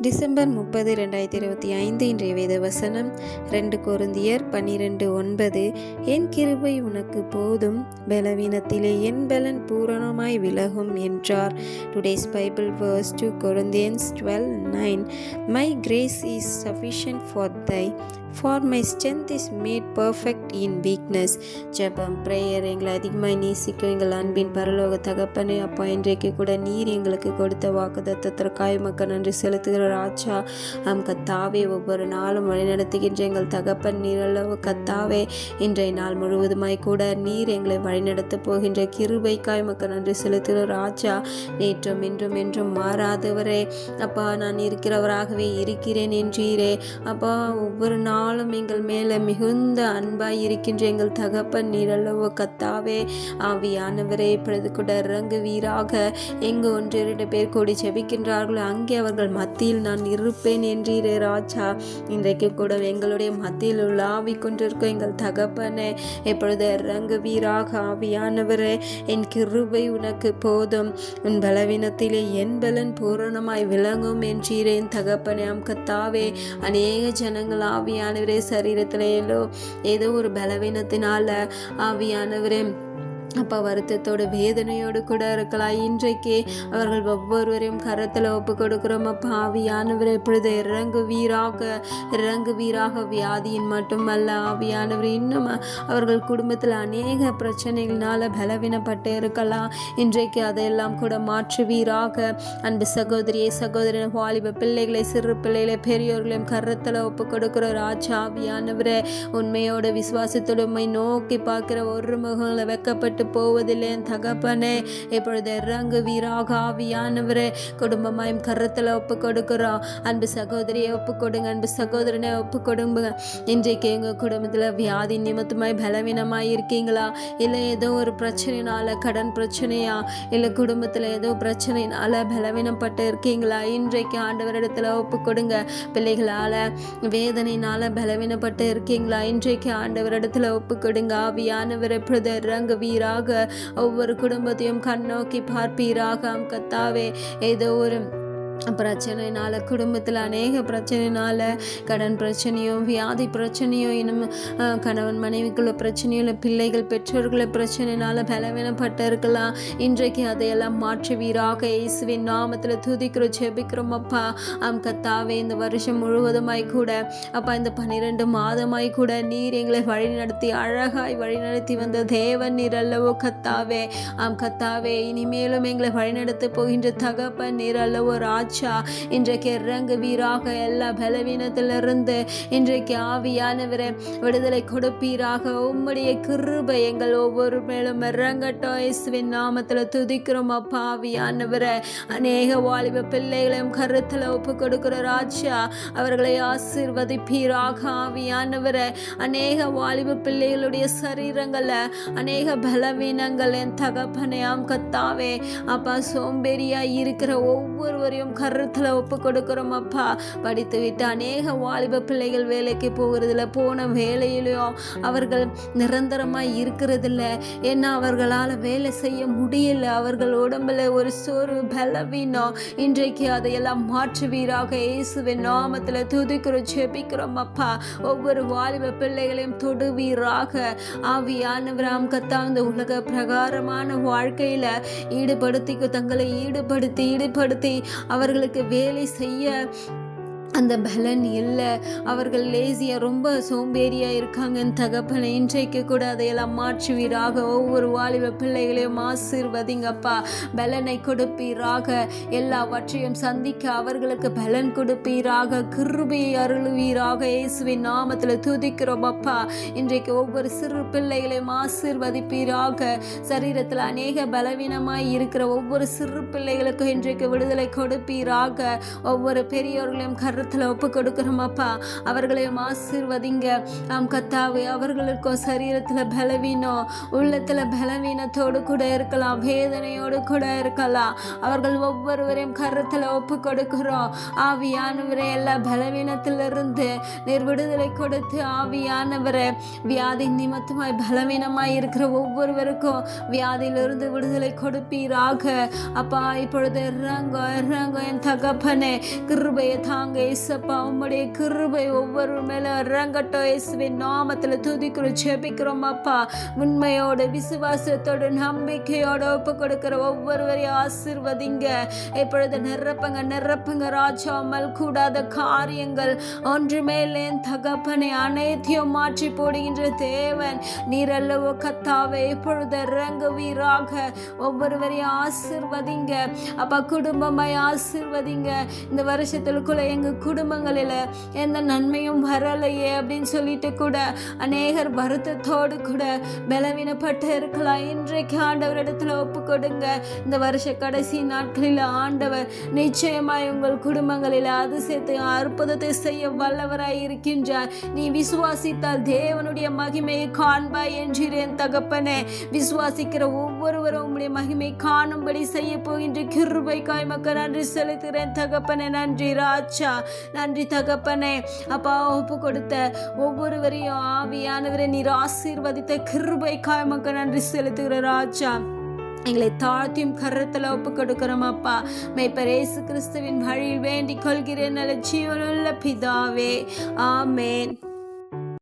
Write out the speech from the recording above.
December முப்பது ரெண்டாயிரத்தி இருபத்தி ஐந்து இன்றைய வேத வசனம். ரெண்டு கொருந்தியர் பன்னிரெண்டு ஒன்பது என் கிருபை உனக்கு போதும் பலவீனத்திலே என் பலன் பூரணமாய் விலகும் என்றார். Today's Bible verse two Corinthians twelve nine my grace is sufficient for thee for my strength is made perfect in weakness ஜெபம் ப்ரேயர் எங்களை அதிகமாக நேசிக்கும் எங்கள் அன்பின் பரலோக தகப்பனே அப்பா இன்றைக்கு கூட நீர் எங்களுக்கு கொடுத்த வாக்குதத்திற்காய் மக்கள் நன்றி செலுத்துகிற ராஜா அம் கத்தாவே ஒவ்வொரு நாளும் வழிநடத்துகின்ற எங்கள் தகப்பன் நீரளவு கத்தாவே. இன்றைய நாள் முழுவதுமாய் கூட நீர் எங்களை வழிநடத்த போகின்ற கிருபைக்காய் மக்கள் நன்றி செலுத்துகிற ராஜா நேற்றும் இன்றும் என்றும் மாறாதவரே. அப்பா நான் இருக்கிறவராகவே இருக்கிறேன் என்றீரே. அப்பா ஒவ்வொரு நாள் நாளும் எங்கள் மேலே மிகுந்த அன்பாய் இருக்கின்ற எங்கள் தகப்பன் நீரளவு கத்தாவே ஆவியானவரே இப்பொழுது கூட இறங்குவீராக. எங்கு ஒன்று இரண்டு பேர் கூடி ஜெபிக்கின்றார்களோ அங்கே அவர்கள் மத்தியில் நான் இருப்பேன் என்றீரே ராஜா. இன்றைக்கு கூட எங்களுடைய மத்தியில் உள்ள ஆவி கொண்டிருக்கும் எங்கள் தகப்பனே எப்பொழுது இறங்குவீராக ஆவியானவரே. என் கிருபை உனக்கு போதும். உன் பலவீனத்திலே என் பலன் பூரணமாய் விளங்கும் என்றீரேன் தகப்பனே. அம் கத்தாவே அநேக ஜனங்கள் ஆவியானவரே சரீரத்திலேயோ ஏதோ ஒரு பலவீனத்தினால ஆவியானவரே. அப்போ வருத்தத்தோட வேதனையோடு கூட இருக்கலாம். இன்றைக்கு அவர்கள் ஒவ்வொருவரையும் கரத்தில் ஒப்பு கொடுக்குறோம். ஆவியானவர் எப்பொழுது இறங்குவீராக இறங்குவீராக. வியாதியின் மட்டுமல்ல ஆவியானவர் இன்னும் அவர்கள் குடும்பத்தில் அநேக பிரச்சனைகள்னால பலவீனப்பட்டு இருக்கலாம். இன்றைக்கு அதையெல்லாம் கூட மாற்றுவீராக. அன்பு சகோதரியை சகோதரன் வாலிப பிள்ளைகளை சிறு பிள்ளைகளை பெரியோர்களையும் கரத்தில் ஒப்பு கொடுக்குற ராஜா ஆவியானவரே உண்மையோட விசுவாசத்தோட உண்மை நோக்கி பார்க்குற ஒரு முகங்களை வெக்கப்பட்டு போவதில்லை. என் தகப்பனே இப்பொழுது இறங்கு வீராக ஆவியானவரே. குடும்பமாயும் கருத்தில் ஒப்பு கொடுக்குறோம் அன்பு சகோதரியை ஒப்பு கொடுங்க அன்பு சகோதரனை ஒப்பு கொடுங்க இன்றைக்கு எங்கள் குடும்பத்தில் வியாதி நிமித்தமாய் பலவீனமாக இருக்கீங்களா? இல்லை ஏதோ ஒரு பிரச்சனைனால கடன் பிரச்சனையா? இல்லை குடும்பத்தில் ஏதோ பிரச்சனைனால பலவீனப்பட்டு இருக்கீங்களா? இன்றைக்கு ஆண்டவரிடத்தில் ஒப்பு கொடுங்க பிள்ளைகளால் வேதனையினால் பலவீனப்பட்டு இருக்கீங்களா? இன்றைக்கு ஆண்டவரிடத்தில் ஒப்பு கொடுங்க ஆவியானவர் எப்பொழுது இறங்கு வீராக ஒவ்வொரு குடும்பத்தையும் கண்ணோக்கி பார்ப்பீராக கத்தாவே. ஏதோ ஒரு பிரச்சனைனால குடும்பத்தில் அநேக பிரச்சனைனால கடன் பிரச்சனையோ வியாதி பிரச்சனையோ இன்னும் கணவன் மனைவிக்குள்ள பிரச்சனையோ இல்லை பிள்ளைகள் பெற்றோர்களை பிரச்சனைனால பலவீனப்பட்டு இருக்கலாம் இன்றைக்கு அதையெல்லாம் மாற்றுவீராக. இயேசுவின் நாமத்தில் துதிக்கிறோம் ஜெபிக்கிறோம் அப்பா. அம் கத்தாவே இந்த வருஷம் முழுவதுமாய் கூட அப்பா இந்த பன்னிரெண்டு மாதமாய் கூட நீர் எங்களை வழிநடத்தி அழகாய் வழிநடத்தி வந்த தேவன் நீர் அல்லவோ கத்தாவே. ஆம் கத்தாவே இனிமேலும் எங்களை வழிநடத்த போகின்ற தகப்பன் நீர் அல்லவோ ராஜ் இன்றைக்கு இறங்கு வீராக எல்லா பலவீனத்திலிருந்து. இன்றைக்கு ஆவியானவரை விடுதலை கொடுப்பீராக. உம்முடைய கிருபை எங்கள் ஒவ்வொரு மேலும் இறங்கட்டும். இயேசுவின் நாமத்தில் துதிக்கிறோம் அப்பா ஆவியானவரை. அநேக வாலிப பிள்ளைகளையும் கருத்தில் ஒப்பு கொடுக்கிற ராஜா அவர்களை ஆசீர்வதிப்பீராக ஆவியானவரை. அநேக வாலிப பிள்ளைகளுடைய சரீரங்களை அநேக பலவீனங்கள் என் தகப்பனையாம் கத்தாவே. அப்பா சோம்பேறியா இருக்கிற ஒவ்வொருவரையும் கருத்தில் ஒப்பு கொடுக்கிறோம் அப்பா. படித்து விட்டு அநேக வாலிப பிள்ளைகள் வேலைக்கு போகிறதில்ல. போன வேலையிலையும் அவர்கள் நிரந்தரமாக இருக்கிறதில்ல. ஏன்னா அவர்களால் வேலை செய்ய முடியல. அவர்கள் உடம்புல ஒரு சோறு பலவீனம். இன்றைக்கு அதையெல்லாம் மாற்றுவீராக. இயேசுவின் நாமத்தில் துதிக்கிறோம் ஜெபிக்கிறோம் அப்பா. ஒவ்வொரு வாலிப பிள்ளைகளையும் தொடுவீராக. ஆவியானவராம் கத்தா இந்த உலக பிரகாரமான வாழ்க்கையில் ஈடுபடுத்தி தங்களை ஈடுபடுத்தி ஈடுபடுத்தி அவர் அவர்களுக்கு வேலை செய்ய அந்த பலன் இல்லை. அவர்கள் லேசியாக ரொம்ப சோம்பேறியாக இருக்காங்கன்னு தகப்பனை இன்றைக்கு கூட அதையெல்லாம் மாற்றுவீராக. ஒவ்வொரு வாலிப பிள்ளைகளையும் ஆசிர்வதிங்கப்பா. பலனை கொடுப்பீராக. எல்லாவற்றையும் சந்திக்க அவர்களுக்கு பலன் கொடுப்பீராக. கிருபியை அருளுவீராக. இயேசுவின் நாமத்தில் துதிக்கிறோம் அப்பா இன்றைக்கு ஒவ்வொரு சிறு பிள்ளைகளையும் ஆசிர்வதிப்பீராக. சரீரத்தில் அநேக பலவீனமாய் இருக்கிற ஒவ்வொரு சிறு பிள்ளைகளுக்கும் இன்றைக்கு விடுதலை கொடுப்பீராக. ஒவ்வொரு பெரியோர்களையும் கரு கரத்தில் ஒப்பு கொடுக்குறோம் அப்பா அவர்களையும் ஆசீர்வதிங்க. ஆம் கத்தாவே அவர்களுக்கும் சரீரத்தில் பலவீனம் உள்ளத்தில் பலவீனத்தோடு கூட இருக்கலாம் வேதனையோடு கூட இருக்கலாம். அவர்கள் ஒவ்வொருவரையும் கரத்தில் ஒப்பு கொடுக்கிறோம் ஆவியானவரை எல்லா பலவீனத்திலிருந்து நீர் விடுதலை கொடுத்து ஆவியானவரை வியாதி நிமித்தமாய் பலவீனமாய் இருக்கிற ஒவ்வொருவருக்கும் வியாதியிலிருந்து விடுதலை கொடுப்பீராக. அப்பா இப்பொழுது இறங்கோ இறங்கோ என் தகப்பனே கிருபையை தாங்க இசப்பா உம்முடைய கிருபை ஒவ்வொரு மேல இறங்கட்டும். இயேசுவின் நாமத்துல துதிக்கிறோம் ஜெபிக்கிறோம் அப்பா. உண்மையோடு விசுவாசத்தோடு நம்பிக்கையோடு ஒப்பு கொடுக்கிற ஒவ்வொருவரையும் ஆசிர்வதிங்க. இப்பொழுது நிரப்புங்க நிரப்புங்க ராஜாமல் கூடாத காரியங்கள். ஒன்றுமேலே மேலே தகப்பனை அனைத்தையும் மாற்றி போடுகின்ற தேவன். நீரல்லவோ கத்தாவே இப்பொழுது இறங்குவீராக. ஒவ்வொருவரையும் ஆசிர்வதிங்க. அப்பா குடும்பமாய் ஆசிர்வதிங்க. இந்த வருஷத்துக்குள்ள எங்க குடும்பங்களில் எந்த நன்மையும் வரலையே அப்படின்னு சொல்லிட்டு கூட அநேகர் வருத்தத்தோடு கூட பலவீனப்பட்டு இருக்கலாம். இன்றைக்கு ஆண்டவரிடத்துல ஒப்பு கொடுங்க இந்த வருஷ கடைசி நாட்களில் ஆண்டவர் நிச்சயமாய் உங்கள் குடும்பங்களில் அதிசயத்தை அற்புதத்தை செய்ய வல்லவராய் இருக்கின்றார். நீ விசுவாசித்தால் தேவனுடைய மகிமையை காண்பாய் என்கிறேன் தகப்பனே. விசுவாசிக்கிற ஒவ்வொருவரும் உம்முடைய மகிமை காணும்படி செய்ய போகின்ற கிருபைக்காய் மக்கள் நன்றி செலுத்துகிறேன். தகப்பனே நன்றி ராஜா நன்றி தகப்பனே. அப்பா ஒப்பு கொடுத்த ஒவ்வொருவரையும் ஆவியானவரை நீர் ஆசீர்வதித்த கிருபைக்காய் மக்கள் நன்றி செலுத்துகிற ராஜா. எங்களை தாழ்த்தியும் கரத்தில் ஒப்பு கொடுக்கிறோம் அப்பா. மேய்பரேசு இயேசு கிறிஸ்துவின் வழியில் வேண்டிக் கொள்கிறேன். நல்ல ஜீவனுள்ள பிதாவே. ஆமேன்.